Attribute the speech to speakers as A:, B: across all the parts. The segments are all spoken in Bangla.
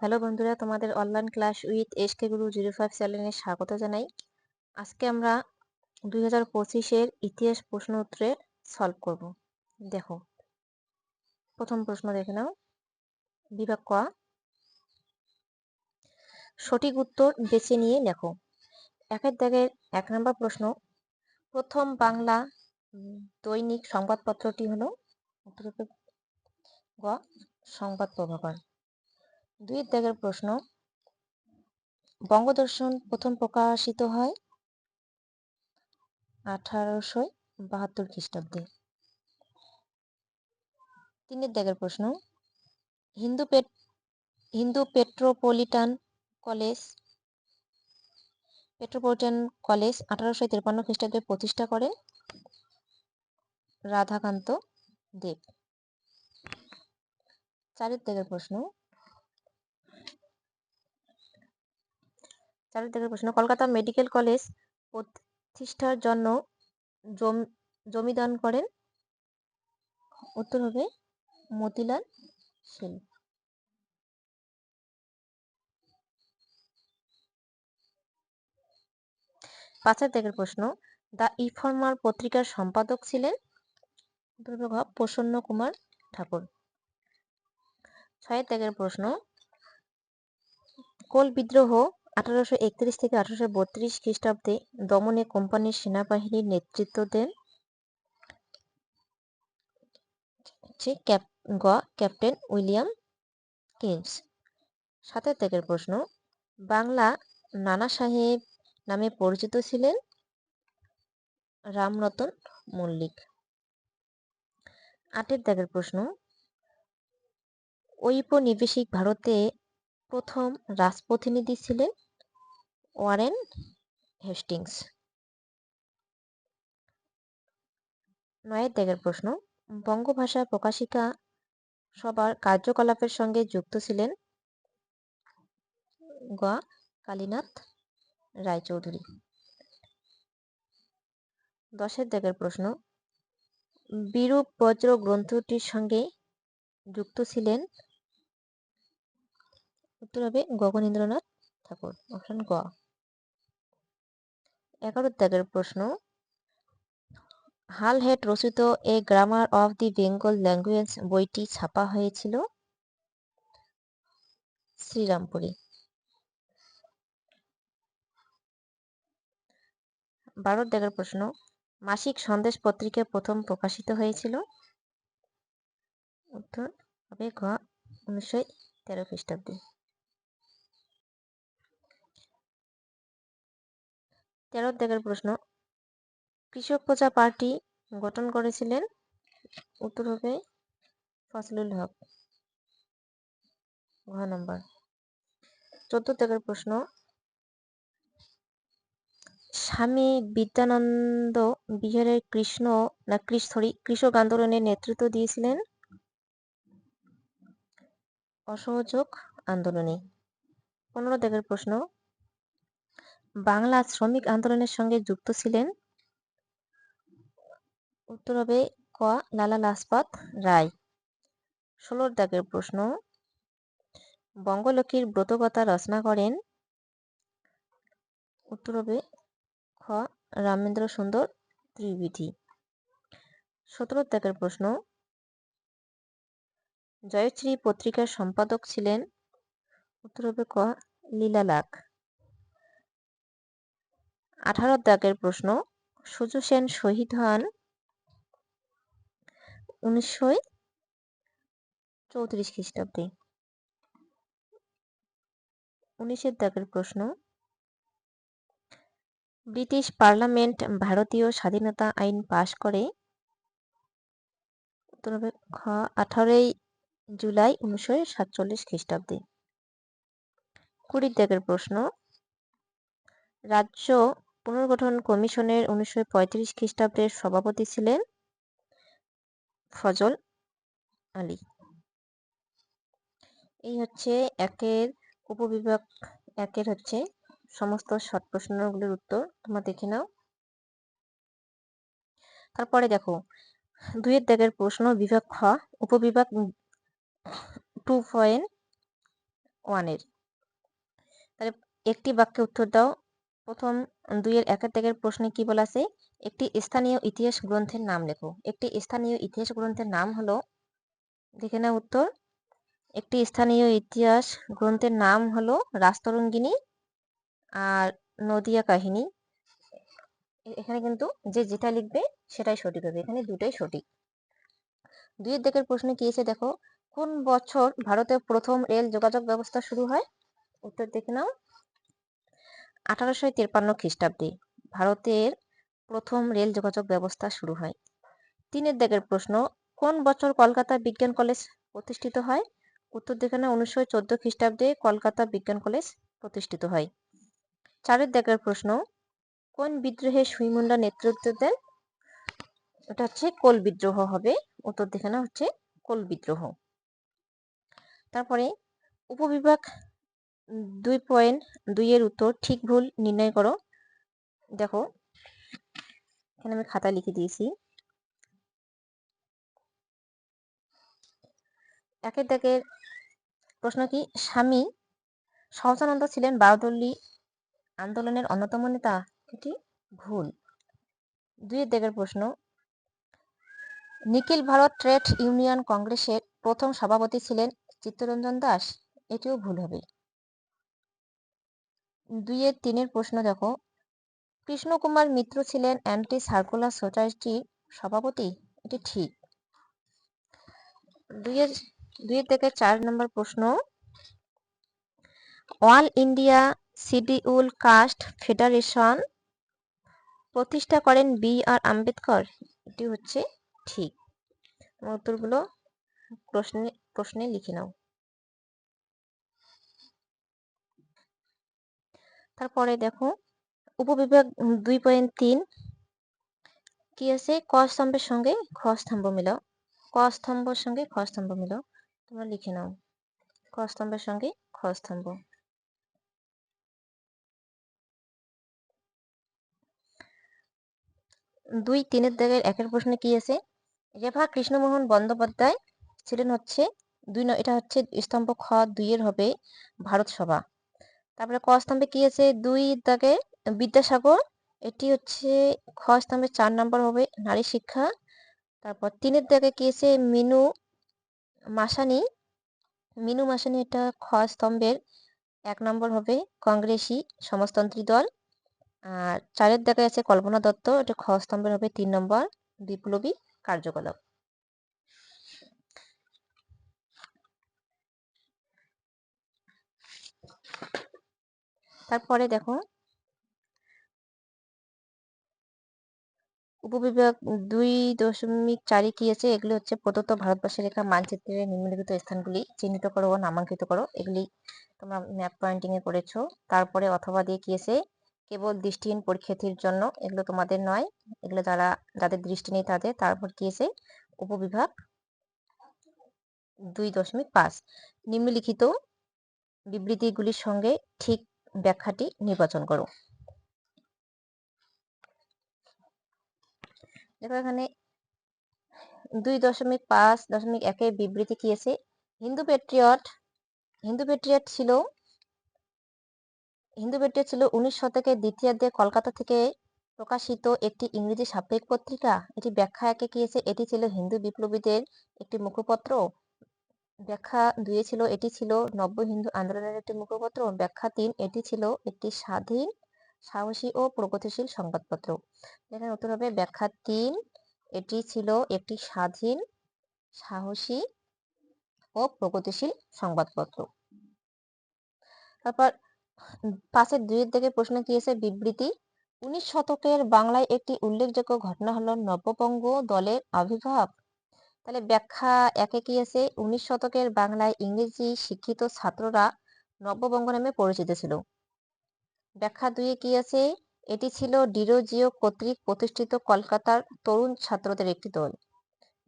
A: হ্যালো বন্ধুরা, তোমাদের online class with S K Guru zero five চ্যানেলে স্বাগত জানাই। আজকে আমরা দুই হাজার পঁচিশের ইতিহাস প্রশ্ন উত্তরে সলভ করব। দেখো, প্রথম প্রশ্ন দেখে নাও। বিভাগ ক। সঠিক উত্তর বেছে নিয়ে লেখো। একের দাগের এক নম্বর প্রশ্ন, প্রথম বাংলা দৈনিক সংবাদপত্রটি হলো গ সংবাদ প্রভাকর। দুই দাগের প্রশ্ন। বঙ্গদর্শন প্রথম প্রকাশিত হয় আঠারোশো বাহাত্তর খ্রিস্টাব্দে। তিনের দাগের প্রশ্ন, হিন্দু পেট, Hindu metropolitan college metropolitan college আঠারোশো তিরপান্ন খ্রিস্টাব্দে প্রতিষ্ঠা করেন রাধাকান্ত দেব। চারের দাগের প্রশ্ন চারের দিকের প্রশ্ন, কলকাতা মেডিকেল কলেজ প্রতিষ্ঠার জন্য জমি দান করেন উত্তর হবে মতিলাল সেন। পাঁচের দিকের প্রশ্ন, দ্য ইনফর্মার পত্রিকার সম্পাদক ছিলেন প্রসন্ন কুমার ঠাকুর। ছয়ের ত্যাগের প্রশ্ন, কোল বিদ্রোহ আঠারোশো একত্রিশ থেকে আঠারোশো বত্রিশ খ্রিস্টাব্দে দমনে কোম্পানির সেনাবাহিনীর নেতৃত্ব দেন গ, ক্যাপ্টেন উইলিয়াম কিংস সাতের ত্যাগের প্রশ্ন, বাংলা নানা সাহেব নামে পরিচিত ছিলেন রামরতন মল্লিক। আটের ত্যাগের প্রশ্ন, ঔপনিবেশিক ভারতে প্রথম রাজপ্রতিনিধি ছিলেন ওয়ারেন হেস্টিংস। নয়ের ত্যাগের প্রশ্ন বঙ্গভাষা প্রকাশিকা সবার কার্যকলাপের সঙ্গে যুক্ত ছিলেন গ. কালীনাথ রায়চৌধুরী। দশের ত্যাগের প্রশ্ন, বিরূপ বজ্র গ্রন্থটির সঙ্গে যুক্ত ছিলেন উত্তর হবে গগনেন্দ্রনাথ ঠাকুর অপশন গ। এগারো ত্যাগের প্রশ্ন। হাল হেড রচিত a grammar of the Bengal language বইটি ছাপা হয়েছিল। শ্রীরামপুরে। বারো ত্যাগের প্রশ্ন, মাসিক সন্দেশ পত্রিকা প্রথম প্রকাশিত হয়েছিল? উত্তর হবে ঘ, উনিশশো তেরো খ্রিস্টাব্দে। তেরো দাগের প্রশ্ন। কৃষক প্রজা পার্টি গঠন করেছিলেন উত্তর হবে ফজলুল হক। ঘ নম্বর। চোদ্দ দাগের প্রশ্ন। স্বামী বিদ্যানন্দ বিহারের কৃষ্ণ না সরি কৃষক আন্দোলনের নেতৃত্ব দিয়েছিলেন অসহযোগ আন্দোলনে। পনেরো দাগের প্রশ্ন। বাংলা শ্রমিক আন্দোলনের সঙ্গে যুক্ত ছিলেন উত্তর হবে ক লালা লাজপত রায়। ষোলোর দাগের প্রশ্ন বঙ্গলক্ষ্মীর ব্রতকথা রচনা করেন উত্তর হবে খ রামেন্দ্র সুন্দর ত্রিবিধি সতেরো দাগের প্রশ্ন, জয়শ্রী পত্রিকার সম্পাদক ছিলেন উত্তর হবে ক লীলা লাখ আঠারো দাগের প্রশ্ন। সুজু সেন শহীদ হন উনিশশো চৌত্রিশ খ্রিস্টাব্দে। উনিশের দাগের প্রশ্ন। ব্রিটিশ পার্লামেন্ট ভারতীয় স্বাধীনতা আইন পাশ করে খ আঠারোই জুলাই উনিশশো সাতচল্লিশ খ্রিস্টাব্দে। কুড়ির দাগের প্রশ্ন। রাজ্য পুনর্গঠন কমিশনের উনিশশো পঁয়ত্রিশ খ্রিস্টাব্দের সভাপতি ছিলেন ফজল আলী। এই হচ্ছে একের উপবিভাগ, একের হচ্ছে সমস্ত শর্ট প্রশ্নগুলির উত্তর। তোমরা দেখে নাও। তারপরে দেখো, দুইয়ের দাগের প্রশ্ন বিভাগ খ, উপবিভাগ টু পয়েন্ট ওয়ানের। তাহলে একটি বাক্যে উত্তর দাও। প্রথম দুইয়ের একের ত্যাগের প্রশ্নে কি বলা আছে? একটি স্থানীয় ইতিহাস গ্রন্থের নাম লেখো। একটি স্থানীয় ইতিহাস গ্রন্থের নাম হলো, দেখে নাও উত্তর। একটি স্থানীয় ইতিহাস গ্রন্থের নাম হলো রাস্তরঙ্গিনী আর নদিয়া কাহিনী। এখানে কিন্তু যে যেটা লিখবে সেটাই সঠিক হবে। এখানে দুটাই সঠিক। দুইয়ের দিকের প্রশ্নে কি এসে দেখো? কোন বছর ভারতে প্রথম রেল যোগাযোগ ব্যবস্থা শুরু হয়? উত্তর দেখে নাও। আঠারোশো তিরপান্ন খ্রিস্টাব্দে ভারতের প্রথম রেল যোগাযোগ ব্যবস্থা শুরু হয়। তিনের দিকের প্রশ্ন, কোন বছর কলকাতা বিজ্ঞান কলেজ প্রতিষ্ঠিত হয়? উত্তর দেখে নাও উনিশশো চোদ্দ খ্রিস্টাব্দে কলকাতা বিজ্ঞান কলেজ প্রতিষ্ঠিত হয়। চারের দিকের প্রশ্ন, কোন বিদ্রোহে সুইমুন্ডা নেতৃত্ব দেন? এটা হচ্ছে কোল বিদ্রোহ হবে, উত্তর দেখে না হচ্ছে কোল বিদ্রোহ। তারপরে, উপবিভাগ দুই পয়েন্ট দুইয়ের উত্তর ঠিক ভুল নির্ণয় করো। দেখো, এখানে আমি খাতা লিখে দিয়েছি। একের দাগের প্রশ্ন কি, স্বামী সহজানন্দ ছিলেন বারদল্লী আন্দোলনের অন্যতম নেতা? এটি ভুল। দুইয়ের দাগের প্রশ্ন, নিখিল ভারত ট্রেড ইউনিয়ন কংগ্রেসের প্রথম সভাপতি ছিলেন চিত্তরঞ্জন দাস? এটিও ভুল হবে। দুইয়ের তিনের প্রশ্ন দেখো। কৃষ্ণকুমার মিত্র ছিলেন অ্যান্টি সার্কুলার সোসাইটির সভাপতি? এটি ঠিক। দুইয়ের দুইয়ের থেকে চার নম্বর প্রশ্ন। All India schedule caste federation প্রতিষ্ঠা করেন বি আর আম্বেদকর? এটি হচ্ছে ঠিক। উত্তরগুলো প্রশ্নে প্রশ্নে লিখে নাও। তারপরে দেখো, উপবিভাগ দুই পয়েন্ট তিন। কি আছে? ক স্তম্ভের সঙ্গে খ স্তম্ভ মিলাও। ক স্তম্ভের সঙ্গে খ স্তম্ভ মিলাও। তোমরা লিখে নাও। ক স্তম্ভের সঙ্গে খ স্তম্ভ। দুই তিনের দাগের একের প্রশ্নে কি আছে? রেভা কৃষ্ণমোহন বন্দ্যোপাধ্যায় ছিলেন হচ্ছে দুই এটা হচ্ছে স্তম্ভ খ দুইয়ের হবে ভারত সভা। তারপরে ক স্তম্ভে কি আছে? দুই দাগে বিদ্যাসাগর, এটি হচ্ছে খ স্তম্ভে চার নম্বর হবে নারী শিক্ষা। তারপর তিনের দাগে কি আছে? মিনু মাসানি মিনু মাসানি এটা খ স্তম্ভের এক নম্বর হবে কংগ্রেসি সমাজতন্ত্রী দল। আর চারের দাগে আছে কল্পনা দত্ত, এটা খ স্তম্ভের হবে তিন নম্বর, বিপ্লবী কার্যকলাপ। তারপরে দেখো উপবিভাগ দুই দশমিক চারে কি আছে? এগুলি হচ্ছে প্রদত্ত ভারতবর্ষের রেখা মানচিত্রের নিম্নলিখিত স্থানগুলি। চিহ্নিত করো ও নামাঙ্কিত করো। এগুলি তোমরা ম্যাপ পয়েন্টিং এ করেছ। তারপরে অথবা দিয়ে কি আছে? কেবল দৃষ্টিহীন পরীক্ষার্থীর জন্য। এগুলো তোমাদের নয়। এগুলো যারা, যাদের দৃষ্টি নেই তাদের। তারপর কি আছে? উপবিভাগ দুই দশমিক পাঁচ। নিম্নলিখিত বিবৃতিগুলির সঙ্গে ঠিক ব্যাখ্যাটি নির্বাচন করো। দেখো এখানে দুই দশমিক পাঁচ দশমিক একের বিবৃতি কি আছে? হিন্দু পেট্রিয়ট হিন্দু পেট্রিয়ট ছিল, হিন্দু পেট্রিয়ট ছিল উনিশ শতকের দ্বিতীয়ার্ধে কলকাতা থেকে প্রকাশিত একটি ইংরেজি সাপ্তাহিক পত্রিকা। এটি ব্যাখ্যা একে কি আছে? এটি ছিল হিন্দু বিপ্লবীদের একটি মুখপত্র। ব্যাখ্যা দুয়ে ছিল এটি ছিল নব্য হিন্দু আন্দোলনের একটি মুখপত্র। ব্যাখ্যা তিন, এটি ছিল একটি স্বাধীন, সাহসী ও প্রগতিশীল সংবাদপত্র। এখানে উত্তর হবে ব্যাখ্যা তিন, এটি ছিল একটি স্বাধীন, সাহসী ও প্রগতিশীল সংবাদপত্র। তারপর পাশের দুইয়ের দিকে প্রশ্ন কি আছে বিবৃতি, উনিশ শতকের বাংলায় একটি উল্লেখযোগ্য ঘটনা হলো নব্যবঙ্গ দলের আবির্ভাব। তাহলে ব্যাখ্যা একে কি আছে? উনিশ শতকের বাংলায় ইংরেজি শিক্ষিত ছাত্ররা নব্যবঙ্গ নামে পরিচিত ছিল। ব্যাখ্যা দুইয়ে কি আছে? এটি ছিল ডিরোজিও কর্তৃক প্রতিষ্ঠিত কলকাতার তরুণ ছাত্রদের একটি দল।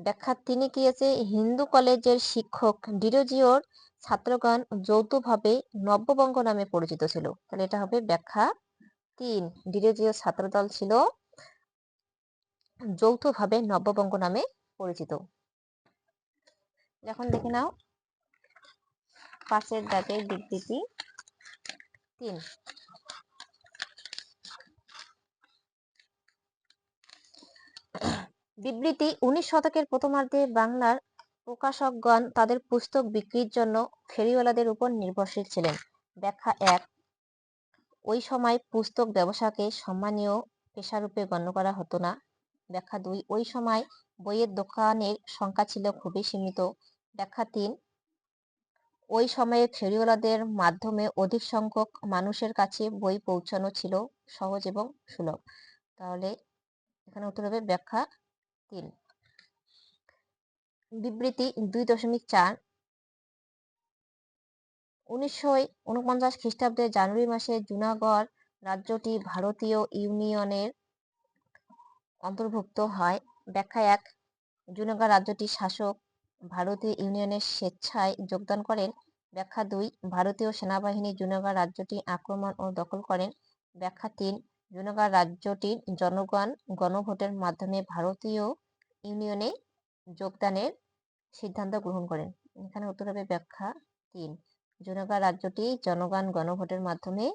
A: ব্যাখ্যা তিনি কি আছে? হিন্দু কলেজের শিক্ষক ডিরোজিওর ছাত্রগণ যৌথভাবে নব্যবঙ্গ নামে পরিচিত ছিল। তাহলে এটা হবে ব্যাখ্যা তিন। ডিরোজিও ছাত্রদল ছিল যৌথভাবে নব্যবঙ্গ নামে পরিচিত। এখন দেখে নাও। পাশের দাগের বিবৃতি তিন। বিবৃতি, উনিশ শতকের প্রথমার্ধে বাংলার প্রকাশকগণ তাদের পুস্তক বিক্রির জন্য ফেরিওয়ালাদের উপর নির্ভরশীল ছিলেন। ব্যাখ্যা এক, ওই সময় পুস্তক ব্যবসাকে সম্মানীয় পেশারূপে গণ্য করা হতো না। ব্যাখ্যা দুই, ওই সময় বইয়ের দোকানের সংখ্যা ছিল খুবই সীমিত। ব্যাখ্যা তিন ওই সময়ে ফেরিওয়ালাদের মাধ্যমে অধিক সংখ্যক মানুষের কাছে বই পৌঁছানো ছিল সহজ এবং সুলভ। তাহলে এখানে উত্তর হবে ব্যাখ্যা তিন বিবৃতি দুই দশমিক চার। উনিশশো উনপঞ্চাশ খ্রিস্টাব্দে জানুয়ারি মাসে জুনাগড় রাজ্যটি ভারতীয় ইউনিয়নের অন্তর্ভুক্ত হয়। ব্যাখ্যা এক জুনাগড় রাজ্যটির শাসক ভারতীয় ইউনিয়নের স্বেচ্ছায় যোগদান করেন। ব্যাখ্যা দুই, ভারতীয় সেনাবাহিনী জুনাগড় রাজ্যটি আক্রমণ ও দখল করেন। ব্যাখ্যা তিন জুনাগড় রাজ্যটির জনগণ গণভোটের মাধ্যমে ভারতীয় ইউনিয়নে যোগদানের সিদ্ধান্ত গ্রহণ করেন। এখানে উত্তর হবে ব্যাখ্যা তিন জুনাগড় রাজ্যটি জনগণ গণভোটের মাধ্যমে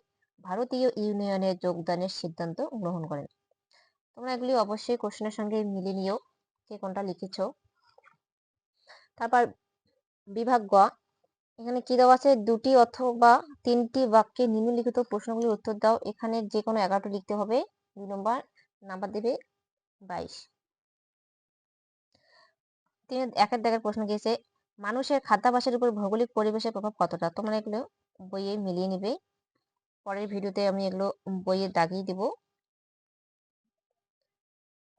A: ভারতীয় ইউনিয়নে যোগদানের সিদ্ধান্ত গ্রহণ করেন। তোমরা এগুলি অবশ্যই কোশ্চেনের সঙ্গে মিলে নিও, কে কোনটা লিখেছ। তারপর বিভাগ গ, এখানে কি দেওয়া আছে? দুটি অথবা তিনটি বাক্যে নিম্নলিখিত প্রশ্নগুলির উত্তর দাও। এখানে যে কোনো এগারোটি লিখতে হবে। দুই নম্বর, নাম্বার দেবে বাইশ। তিনি, একের দাগের প্রশ্ন গিয়েছে, মানুষের খাদ্যাভাসের উপর ভৌগোলিক পরিবেশের প্রভাব কতটা? তোমরা এগুলো বইয়ে মিলিয়ে নিবে। পরের ভিডিওতে আমি এগুলো বইয়ে দাগিয়ে দেব।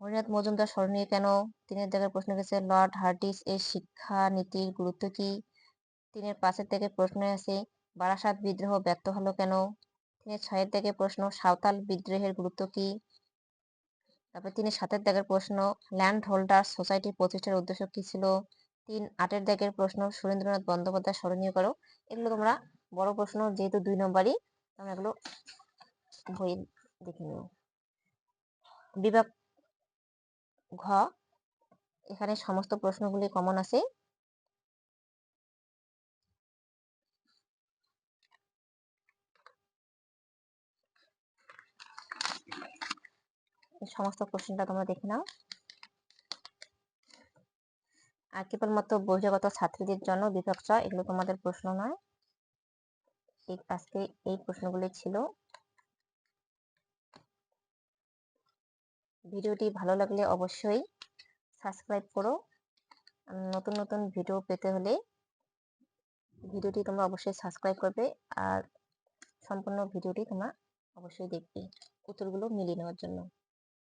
A: হরিনাথ মজুমদার স্মরণীয় কেন তিনের দাগের প্রশ্ন গেছে লর্ড হার্ডিস এর শিক্ষা নীতির গুরুত্ব কি? তিনের পাশের থেকে প্রশ্ন আছে, বারাসাত বিদ্রোহ ব্যর্থ হলো কেন? তিনের ছয়ের থেকে প্রশ্ন, সাঁওতাল বিদ্রোহের গুরুত্ব কি? তারপর তিনের সাতের দাগের প্রশ্ন, ল্যান্ড হোল্ডার সোসাইটি প্রতিষ্ঠার উদ্দেশ্য কি ছিল? তিন আটের দাগের প্রশ্ন, সুরেন্দ্রনাথ বন্দ্যোপাধ্যায় স্মরণীয় করো? এগুলো তোমরা বড় প্রশ্ন, যেহেতু দুই নম্বরই তোমরা এগুলো বই দেখে নিও বিভাগ ঘ, এখানে সমস্ত প্রশ্নগুলি কমন আছে। সমস্ত কোশ্চেনটা তোমরা দেখে নাও। আর কেবলমাত্র বহিরাগত ছাত্রীদের জন্য বিভাগ এগুলো তোমাদের প্রশ্ন নয়। আজকে এই প্রশ্নগুলি ছিল। ভিডিওটি ভালো লাগলে অবশ্যই সাবস্ক্রাইব করো। নতুন নতুন ভিডিও পেতে হলে ভিডিওটি তোমরা অবশ্যই সাবস্ক্রাইব করবে আর সম্পূর্ণ ভিডিওটি তোমরা অবশ্যই দেখবে। উত্তরগুলো মিলিয়ে নেওয়ার জন্য।